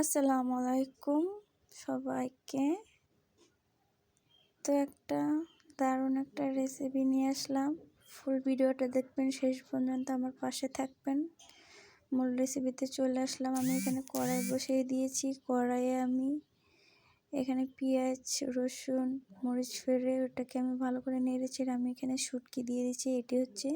আসসালামু আলাইকুম সবাইকে। তো একটা দারুণ একটা রেসিপি নিয়ে আসলাম। ফুল ভিডিওটা দেখবেন, শেষ পর্যন্ত আমার পাশে থাকবেন। মূল রেসিপিতে চলে আসলাম। আমি এখানে কড়াই বসিয়ে দিয়েছি। কড়াইয়ে আমি এখানে পেঁয়াজ, রসুন, মরিচ ফেড়ে ওটাকে আমি ভালো করে নেড়েছি আর আমি এখানে শুটকি দিয়ে দিচ্ছি। এটি হচ্ছে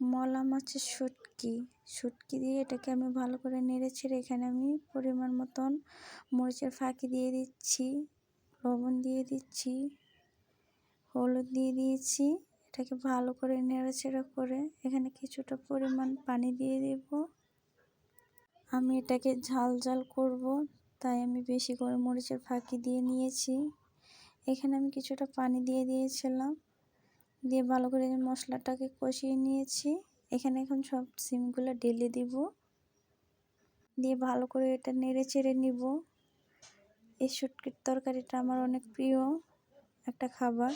মলা মাছের শুটকি। শুটকি দিয়ে এটাকে আমি ভালো করে নেড়ে ছেড়ে এখানে আমি পরিমাণ মতন মরিচের ফাঁকি দিয়ে দিচ্ছি, লবণ দিয়ে দিচ্ছি, হলুদ দিয়ে দিয়েছি। এটাকে ভালো করে নেড়েচেড়ে করে এখানে কিছুটা পরিমাণ পানি দিয়ে দেব। আমি এটাকে ঝাল ঝাল করব, তাই আমি বেশি করে মরিচের ফাঁকি দিয়ে নিয়েছি। এখানে আমি কিছুটা পানি দিয়ে দিয়েছিলাম। দিয়ে ভালো করে মশলাটাকে কষিয়ে নিয়েছি। এখানে এখন সব সিমগুলো ঢেলে দিব। দিয়ে ভালো করে এটা নেড়ে চেড়ে নিব। এই শুটকির তরকারিটা আমার অনেক প্রিয় একটা খাবার।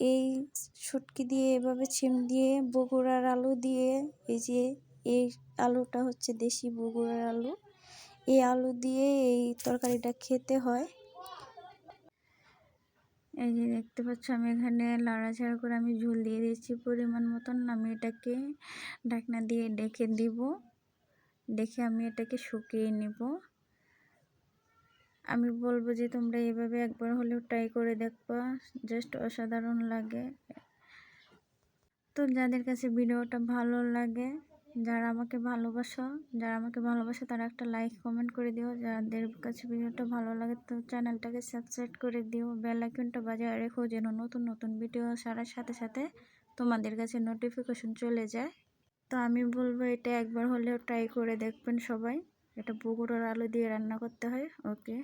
এই শুটকি দিয়ে এভাবে ছিম দিয়ে, বগুড়ার আলু দিয়ে, এই যে এই আলুটা হচ্ছে দেশি বগুড়ার আলু। এই আলু দিয়ে এই তরকারিটা খেতে হয়। এই যে দেখতে পাচ্ছ, আমি এখানে লাড়াচাড়া করে আমি ঝোল দিয়ে দিচ্ছি পরিমাণ মতন। আমি এটাকে ঢাকনা দিয়ে ডেকে দিব। দেখে আমি এটাকে শুকিয়ে নিব। আমি বলব যে তোমরা এভাবে একবার হলেও ট্রাই করে দেখবা, জাস্ট অসাধারণ লাগে। তো যাদের কাছে ভিডিওটা ভালো লাগে যারা আমাকে ভালোবাসো, যারা আমাকে ভালোবাসো তারা একটা লাইক কমেন্ট করে দিও। যাদের কাছে ভিডিওটা ভালো লাগে তো চ্যানেলটাকে সাবস্ক্রাইব করে দিও। বেল আইকনটা বাজায় রেখো যেন নতুন নতুন ভিডিও সারার সাথে সাথে তোমাদের কাছে নোটিফিকেশন চলে যায়। তো আমি বলব এটা একবার হলেও ট্রাই করে দেখবেন সবাই। এটা বগুড়ার আলু দিয়ে রান্না করতে হয়। ওকে